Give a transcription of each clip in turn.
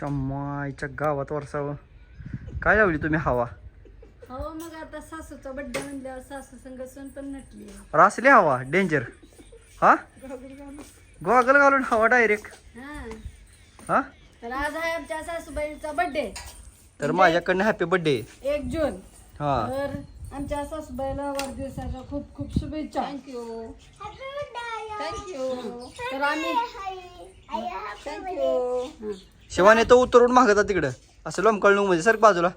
चम्माईच्या गावात वरसावं. काय लावली तुम्ही हवा? हो मग आता सासूचा बड्डे म्हणल्यावर सासू संग सून पण नटली. रासली हवा? डेंजर हा? गॉगल घालून हवा डायरेक्ट हा. हा? तर आज आहे आमच्या सासूबाईचा बड्डे तर माझ्याकडनं हॅपी बर्थडे एक जून. हा. तर आमच्या सासूबाईला वाढदिवसाच्या खूप खूप शुभेच्छा. थँक्यू थँक्यू तर आम्ही थँक्यू शिवाने तो उतरून मागता तिकडं. असं लोमकळणूकमध्ये सर बाजूला.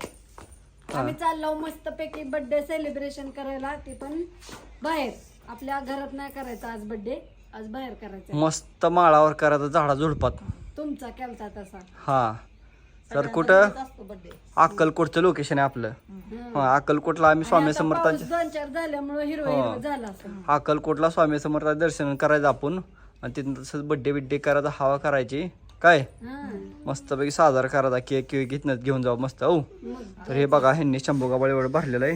आम्ही चाललो मस्त पैकी बर्थडे सेलिब्रेशन करायला. ते पण बाहेर. आपल्या घरात नाही करायचं आज बर्थडे आज बाहेर करायचं. मस्त माळावर करायचं झाडा झुडपात. तुमचा केलता तसा. हा. तर कुठं? अक्कलकोटचं लोकेशन आहे आपलं. हा अक्कलकोटला आम्ही स्वामी समर्थांचे दोन चार झाल्यामुळे झालं असं अक्कलकोटला स्वामी समर्थांचं दर्शन करायचं आपण. आणि तिथं तसंच बड्डे बिड्डे करायचा हवा करायची. काय? मस्तपैकी साजरा करायचा केक केक इथनं घेऊन जाऊ मस्त. हो तर हे बघा ह्यांनी शंभू गाबाळ एवढं भरलेलं आहे.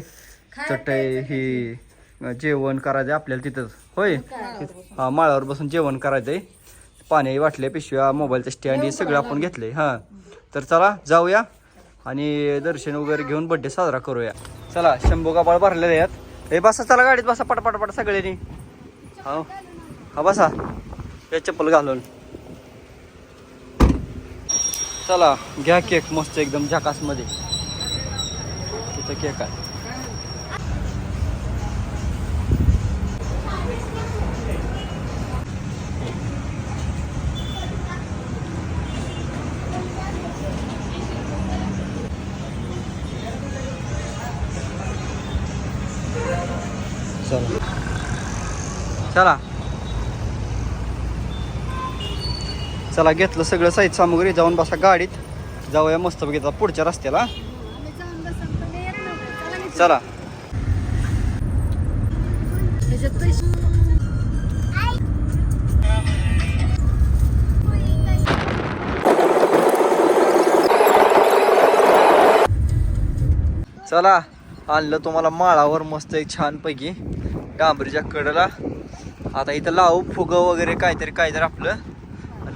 चटई ही जेवण करायचं आपल्याला तिथंच. होय? हा माळावर बसून जेवण करायचंय पाणी वाटले पिशव्या मोबाईलचं स्टँड हे सगळं आपण घेतलंय. हा. तर चला जाऊया आणि दर्शन वगैरे घेऊन बड्डे साजरा करूया. चला शंभू गाबाळ भरलेले आहेत. हे बसा चला गाडीत बसा पटापट सगळ्यांनी. हा. हा बसा. या चप्पल घालून. चला घ्या केक मस्त एकदम झकासमध्ये तिथं केक आहे. चला. चला. चला घेतलं सगळं साहित्य सामुग्री जाऊन बसा गाडीत. जाऊया मस्त बघितला पुढच्या रस्त्याला. चला. चला आणलं तुम्हाला माळावर मस्त एक छान पैकी डांबरीच्या कडेला. आता इथं लावू फुगं वगैरे काहीतरी काहीतरी आपलं.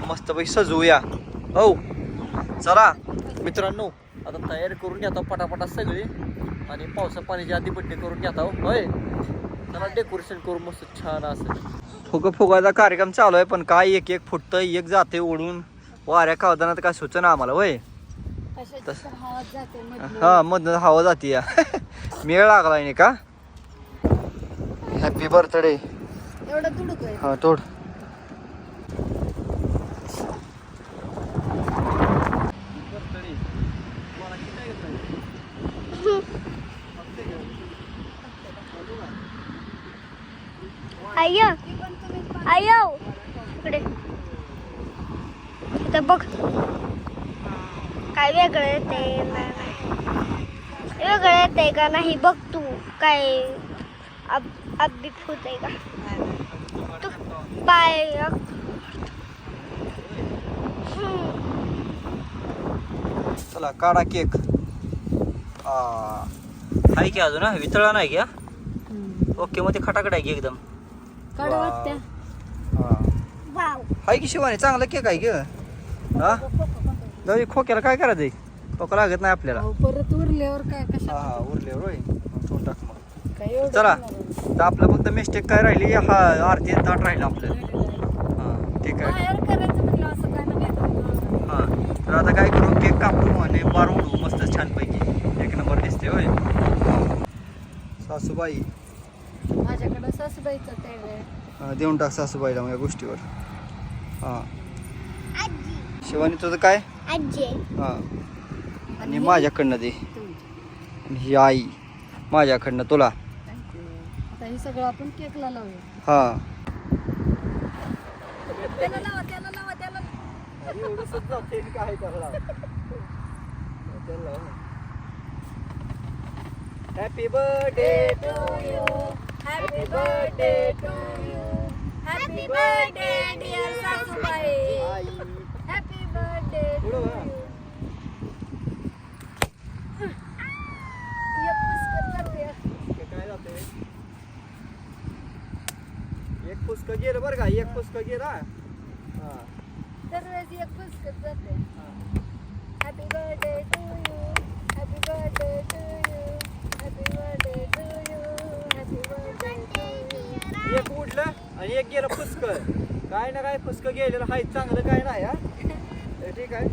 मस्तपैकी सजवूया. हो चला. मित्रांनो आता तयारी करून घेता पटापटा सगळी. आणि पावसा पाण्याची आधी बड्डे करून घेता. हो. होय? चला डेकोरेशन करून मस्त छान असं. फुगं फुगायचा कार्यक्रम चालू आहे पण काय एक एक फुटतं एक जाते ओढून. वाऱ्या कावदाना तर काय सुचना आम्हाला होय? मधनं. हा मधनं हवा जाती या. मेळ लागलाय नाही का? हॅपी बर्थडे हा तोड. इथं बघ. काय वेगळं येते वेगळं येते का नाही बघ तू काय अब अब्बी फूट आहे का? तू बाय चला काढा केक. आहे की अजून? वितळा नाही घ्या ओके मग ते खटाखट आहे की एकदम. आहे की शिवानी चांगला केक आहे की हा? जाऊ दे, खोक्याला काय करायचंय? खोका लागत नाही आपल्याला. अहो, परत उरल्यावर काय हा कशा हा उरल्यावर होय. ठेवून टाक मग. काय एवढं चला? तर आपलं फक्त मिस्टेक काय राहिली हा आरती ताट राहिलं आपलं हा ठीक आहे. बाहेर करायचं असं काय नाही हा तर आता काय करू केक कापू आणि बार उडू मस्त छानपैकी. एक नंबर दिसते होय. सासूबाई. माझ्याकडं सासूबाईचं तेल आहे. देऊन टाक सासूबाईला मग या गोष्टीवर. हा. शिवानी तुझं काय? आजी. हा. आणि माझ्याकडनं दे. आणि ही आई माझ्याकडनं तुला. आता हे सगळं आपण केकला लावूया. हा. त्याला लावा त्याला लावा त्याला happy birthday to you. Happy birthday to you. Happy birthday, dear सासूबाई. एक पुस्तक गेलं बर का एक पुष्क गेला दररोज एक पुस्तक जाते happy birthday to you happy birthday to you happy birthday to you happy birthday एक उठलं आणि एक गेलं पुस्तक काय ना काय पुस्तक गेलेलं हाय चांगलं काय नाही हा? ठीक आहे.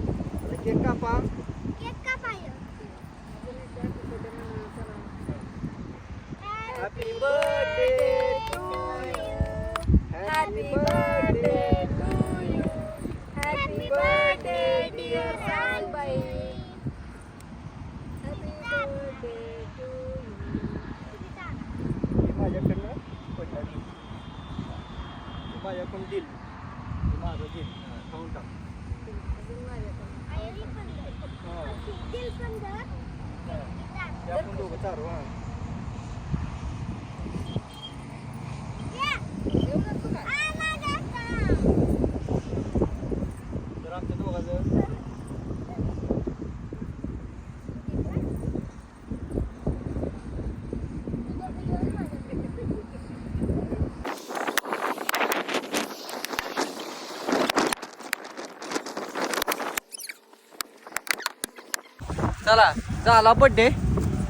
केक कापा. Happy birthday to happy birthday happy birthday dear Sanbai happy birthday to माझ्याकडनं पडलं माझ्याकडून दिल. माझं दिल हा, खाऊन टाक हा. ते आपण दोघं चारू हा तर आमच्या दोघांचं चला झाला बड्डे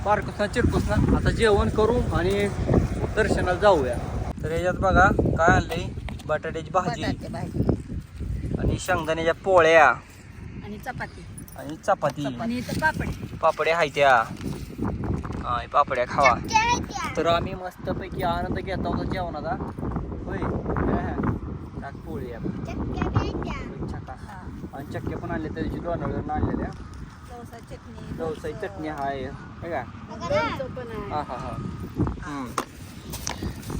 बारकुसना चिरकुसना. आता जेवण करू आणि दर्शनाला जाऊया. तर याच्यात बघा काय आणलंय बटाट्याची भाजी. आणि शेंगदाण्याच्या पोळ्या. आणि चपाती. आणि चपाती. पापड्या हाय त्या. हा पापड्या खावा. तर आम्ही मस्तपैकी आनंद घेता होता जेवणाचा. होय. पोळी. आणि चक्के पण आणले त्याची लोणावळ्यावरून आणलेल्या. डोसा चटणी डोसाची चटणी हाय. हे का? हा हा हा.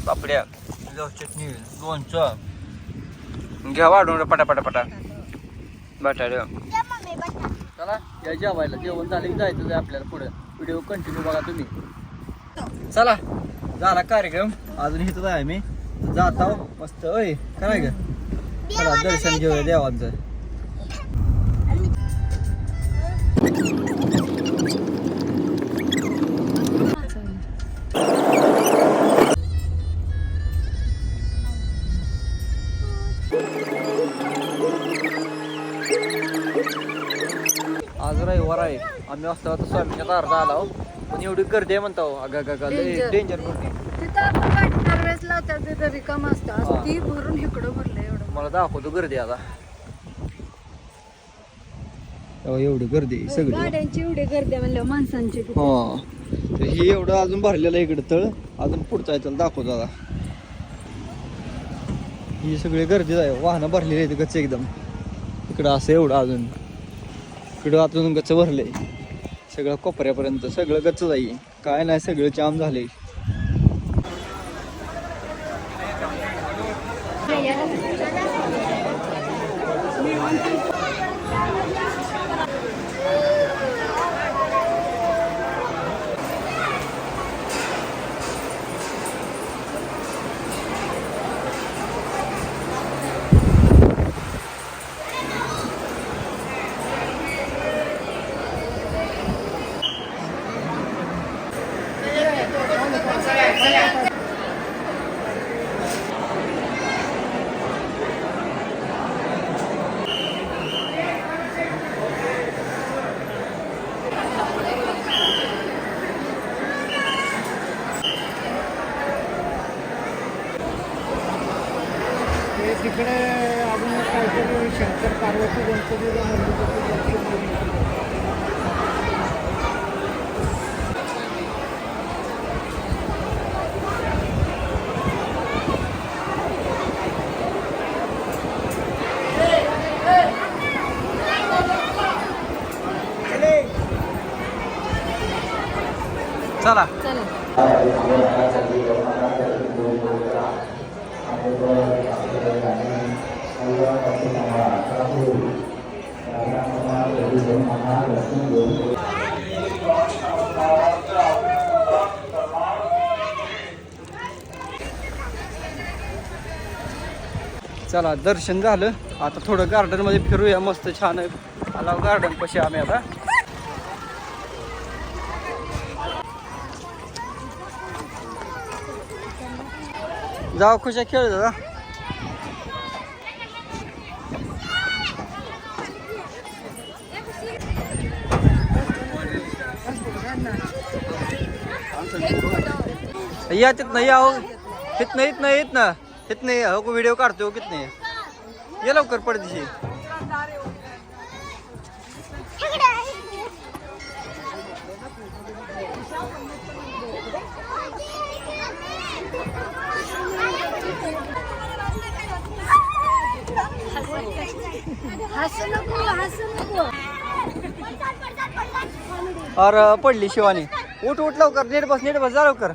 पापड्या जाऊ चटणी लोणचं घ्या वाढून पटा पटा पटा. बटाटे. चला या जेवायला. जेवण झालं की जायचं आहे आपल्याला पुढे. व्हिडिओ कंटिन्यू बघा तुम्ही. चला झाला कार्यक्रम. अजून इथंच आहे मी. जात. आहो मस्त. ओय काय ग चला दर्शन घेऊया देवांचं. आज रविवार आहे. आम्ही वाजता आता स्वामीच्या दारात आलो पण एवढी गर्दी आहे म्हणतो. अगा गा Danger. डेंजर गर्दी तिथं आपण लावतात तिथं रिकाम असतं. हा. असं ती भरून इकडं भरलं एवढं. मला दाखवतो गर्दी आता. तेव्हा एवढी गर्दी आहे सगळी. गाड्यांची एवढी गर्दी म्हणल्यावर माणसांची किती. हा. तर हे एवढं अजून भरलेलं आहे इकडे तळ. अजून पुढचं आहे त्याला दाखवतो आता ही सगळी गर्दी आहे. वाहनं भरलेली आहेत गच्च एकदम. इकडं असं एवढं अजून. इकडं अजून गच्च भरले सगळं कोपऱ्यापर्यंत सगळं गच्च जाई काय नाही सगळं जाम झाले चला दर्शन झालं. आता थोडं गार्डनमध्ये फिरूया. मस्त छान आहे. आला गार्डन पशी आम्ही आता. जाऊ खुशा खेळ दादा. या तिथनं या हो. इथनं इथनं इथनं. कितने हो? को व्हिडिओ काढतो हो कितने ये लवकर पडदिशी हसू अरे पडली शिवानी. उठ उठ लवकर. नेट बस नेट बस. जा लवकर.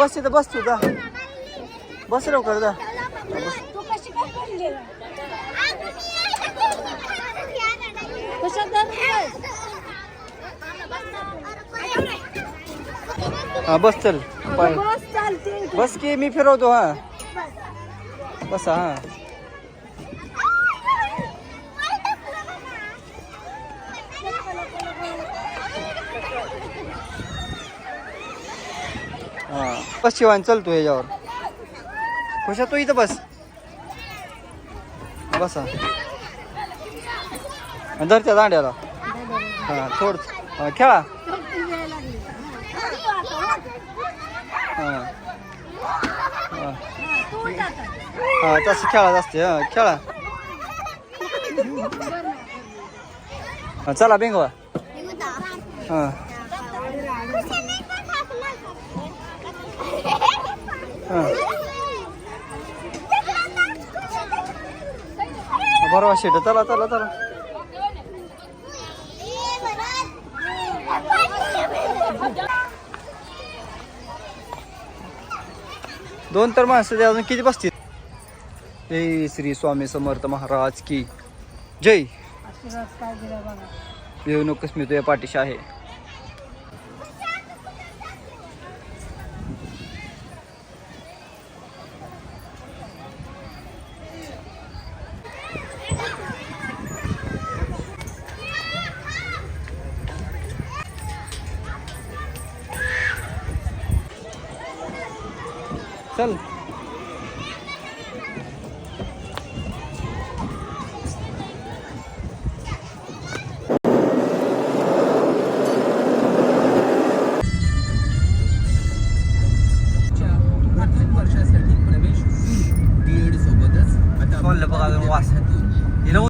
बस तिथं बस तू जा. बस लवकर जा. हा बस चल. पाय. बस की मी फिरवतो हा. बस हा. हा. बस शिवान चल तू याच्यावर. खुशा तू इथं बस. बसा. धरच्या दांड्याला. हा थोड. खेळा. हा. हां तसं खेळा असते हा खेळा. चला बेंगवा. हा. हा. बरोबर शेट चला चला चला. दोन तर माणसं ते अजून. किती बसतील? जय श्री स्वामी समर्थ महाराज की. जय. येऊ नकोस मी तुझ्या पाठीशी आहे. चल.